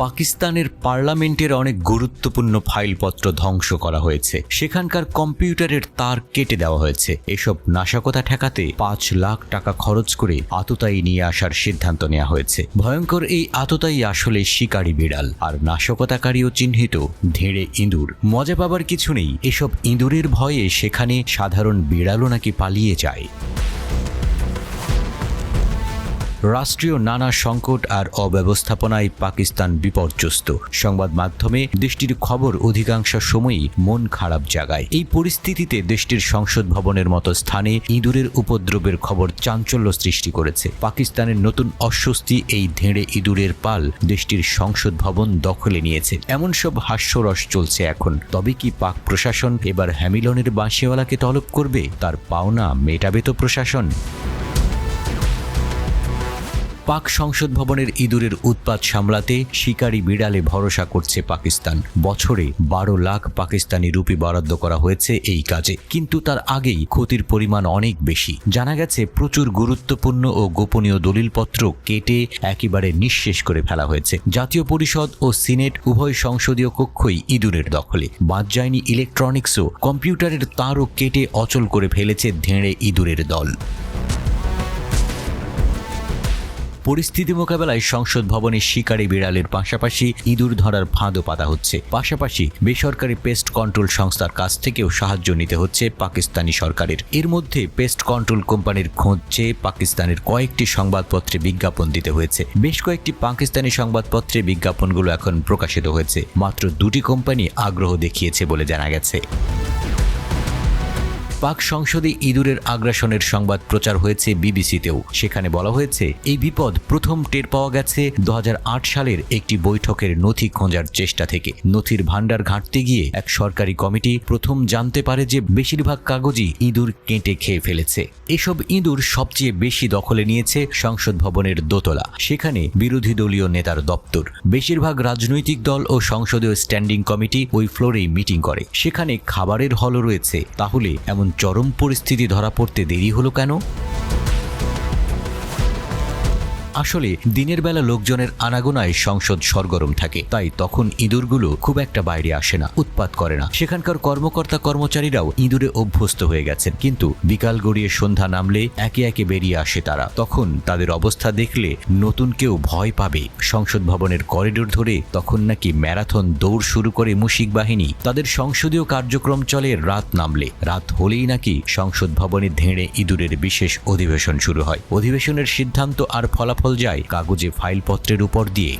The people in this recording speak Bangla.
পাকিস্তানের পার্লামেন্টের অনেক গুরুত্বপূর্ণ ফাইলপত্র ধ্বংস করা হয়েছে। সেখানকার কম্পিউটারের তার কেটে দেওয়া হয়েছে। এসব নাশকতা ঠেকাতে পাঁচ লাখ টাকা খরচ করে আততায়ী নিয়ে আসার সিদ্ধান্ত নেওয়া হয়েছে। ভয়ঙ্কর এই আততায়ী আসলে শিকারী বিড়াল আর নাশকতাকারীও চিহ্নিত ধেড়ে ইঁদুর। মজা পাবার কিছু নেই। এসব ইঁদুরের ভয়ে সেখানে সাধারণ বিড়ালও নাকি পালিয়ে যায়। রাষ্ট্রীয় নানা সংকট আর অব্যবস্থাপনায় পাকিস্তান বিপর্যস্ত। সংবাদ মাধ্যমে দেশটির খবর অধিকাংশ সময়ই মন খারাপ জাগায়। এই পরিস্থিতিতে দেশটির সংসদ ভবনের মতো স্থানে ইঁদুরের উপদ্রবের খবর চাঞ্চল্য সৃষ্টি করেছে। পাকিস্তানের নতুন অস্বস্তি এই ধেড়ে ইঁদুরের পাল দেশটির সংসদ ভবন দখলে নিয়েছে। এমন সব হাস্যরস চলছে এখন। তবে কি পাক প্রশাসন এবার হ্যামিলনের বাঁশিওয়ালাকে তলব করবে? তার পাওনা মেটাবে তো প্রশাসন। পাক সংসদ ভবনের ইঁদুরের উৎপাত সামলাতে শিকারী বিড়ালে ভরসা করছে পাকিস্তান। বছরে বারো লাখ পাকিস্তানি রুপি বরাদ্দ করা হয়েছে এই কাজে। কিন্তু তার আগেই ক্ষতির পরিমাণ অনেক বেশি। জানা গেছে, প্রচুর গুরুত্বপূর্ণ ও গোপনীয় দলিলপত্র কেটে একেবারে নিঃশেষ করে ফেলা হয়েছে। জাতীয় পরিষদ ও সিনেট উভয় সংসদীয় কক্ষই ইঁদুরের দখলে। বাদ যায়নি ইলেকট্রনিক্সও। কম্পিউটারের তারও কেটে অচল করে ফেলেছে ধেঁড়ে ইঁদুরের দল। পরিস্থিতি মোকাবেলায় সংসদ ভবনে শিকারী বিড়ালের পাশাপাশি ইঁদুর ধরার ফাঁদও পাতা হচ্ছে। পাশাপাশি বেসরকারি পেস্ট কন্ট্রোল সংস্থার কাছ থেকেও সাহায্য নিতে হচ্ছে পাকিস্তানি সরকারের। এর মধ্যে পেস্ট কন্ট্রোল কোম্পানির খোঁজ চেয়ে পাকিস্তানের কয়েকটি সংবাদপত্রে বিজ্ঞাপন দিতে হয়েছে। বেশ কয়েকটি পাকিস্তানি সংবাদপত্রে বিজ্ঞাপনগুলো এখন প্রকাশিত হয়েছে। মাত্র দুটি কোম্পানি আগ্রহ দেখিয়েছে বলে জানা গেছে। পাক সংসদে ইঁদুরের আগ্রাসনের সংবাদ প্রচার হয়েছে বিবিসিতেও। সেখানে বলা হয়েছে, এই বিপদ প্রথম টের পাওয়া গেছে দু হাজার আট সালের একটি বৈঠকের নথি খোঁজার চেষ্টা থেকে। নথির ভাণ্ডার ঘাঁটতে গিয়ে এক সরকারি কমিটি প্রথম জানতে পারে যে বেশিরভাগ কাগজই ইঁদুর কেটে খেয়ে ফেলেছে। এসব ইঁদুর সবচেয়ে বেশি দখলে নিয়েছে সংসদ ভবনের দোতলা, সেখানে বিরোধী দলীয় নেতার দপ্তর। বেশিরভাগ রাজনৈতিক দল ও সংসদীয় স্ট্যান্ডিং কমিটি ওই ফ্লোরেই মিটিং করে। সেখানে খাবারের হলও রয়েছে। তাহলে এমন চরম পরিস্থিতি ধরা পড়তে দেরি হলো কেন? আসলে দিনের বেলা লোকজনের আনাগোনায় সংসদ সরগরম থাকে, তাই তখন ইঁদুরগুলো খুব একটা বাইরে আসে না, উৎপাত করে না। সেখানকার কর্মকর্তা কর্মচারীরাও ইঁদুরে অভ্যস্ত হয়ে গেছেন, কিন্তু বিকাল গড়িয়ে সন্ধ্যা নামলে একে একে বেরিয়ে আসে তারা। তখন তাদের অবস্থা দেখলে নতুন কেউ ভয় পাবে। সংসদ ভবনের করিডোর ধরে তখন নাকি ম্যারাথন দৌড় শুরু করে মুশিক বাহিনী। তাদের সংসদীয় কার্যক্রম চলে রাত নামলে। রাত হলেই নাকি সংসদ ভবনে ধেঁড়ে ইঁদুরের বিশেষ অধিবেশন শুরু হয়। অধিবেশনের সিদ্ধান্ত আর ফলাফল যায় কাগজে ফাইলপত্রের উপর দিয়ে।